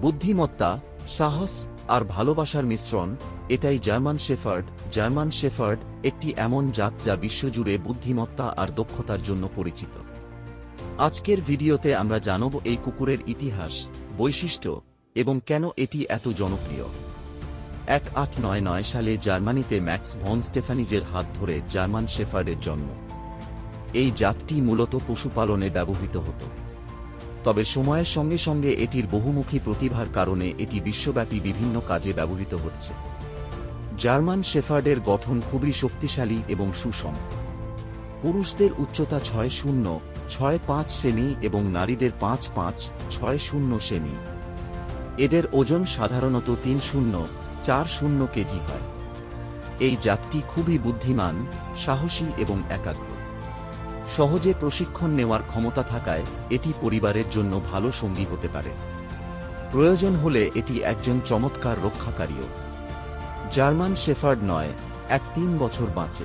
বুদ্ধিমত্তা, সাহস আর ভালোবাসার মিশ্রণ, এটাই জার্মান শেফার্ড। জার্মান শেফার্ড একটি এমন জাত যা বিশ্বজুড়ে বুদ্ধিমত্তা আর দক্ষতার জন্য পরিচিত। আজকের ভিডিওতে আমরা জানব এই কুকুরের ইতিহাস, বৈশিষ্ট্য এবং কেন এটি এত জনপ্রিয়। এক আট নয় নয় সালে জার্মানিতে ম্যাক্স ভন স্টেফানিজের হাত ধরে জার্মান শেফার্ডের জন্ম। এই জাতটি মূলত পশুপালনে ব্যবহৃত হতো। তবে সময়ের সঙ্গে সঙ্গে এটির বহুমুখী প্রতিভার কারণে এটি বিশ্বব্যাপী বিভিন্ন কাজে ব্যবহৃত হচ্ছে। জার্মান শেফার্ডের গঠন খুবই শক্তিশালী এবং সুষম। পুরুষদের উচ্চতা ছয় শূন্য, ছয় পাঁচ সেমি এবং নারীদের পাঁচ পাঁচ, ছয় শূন্য সেমি। এদের ওজন সাধারণত তিন শূন্য, চার শূন্য কেজি হয়। এই জাতটি খুবই বুদ্ধিমান, সাহসী এবং একাগ্র। সহজে প্রশিক্ষণ নেওয়ার ক্ষমতা থাকায় এটি পরিবারের জন্য ভালো সঙ্গী হতে পারে। প্রয়োজন হলে এটি একজন চমৎকার রক্ষাকারীও। জার্মান শেফার্ড নয়, এক তিন বছর বাঁচে।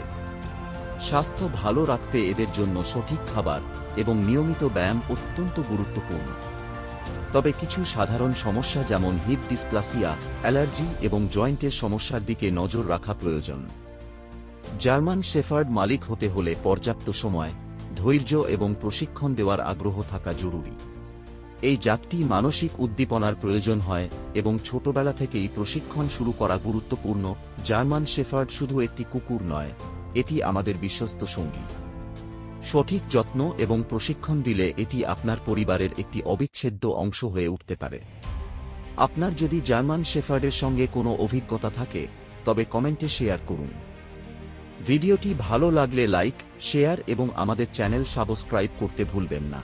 স্বাস্থ্য ভালো রাখতে এদের জন্য সঠিক খাবার এবং নিয়মিত ব্যায়াম অত্যন্ত গুরুত্বপূর্ণ। তবে কিছু সাধারণ সমস্যা যেমন হিপ ডিসপ্লাসিয়া, অ্যালার্জি এবং জয়েন্টের সমস্যার দিকে নজর রাখা প্রয়োজন। জার্মান শেফার্ড মালিক হতে হলে পর্যাপ্ত সময় ধৈর্য এবং প্রশিক্ষণ দেওয়ার আগ্রহ থাকা জরুরি। এই জাতটি মানসিক উদ্দীপনার প্রয়োজন হয় এবং ছোটবেলা থেকেই প্রশিক্ষণ শুরু করা গুরুত্বপূর্ণ। জার্মান শেফার্ড শুধু একটি কুকুর নয়, এটি আমাদের বিশ্বস্ত সঙ্গী। সঠিক যত্ন এবং প্রশিক্ষণ দিলে এটি আপনার পরিবারের একটি অবিচ্ছেদ্য অংশ হয়ে উঠতে পারে। আপনার যদি জার্মান শেফার্ডের সঙ্গে কোনো অভিজ্ঞতা থাকে, তবে কমেন্টে শেয়ার করুন। ভিডিওটি ভালো লাগলে লাইক শেয়ার এবং আমাদের চ্যানেল সাবস্ক্রাইব করতে ভুলবেন না।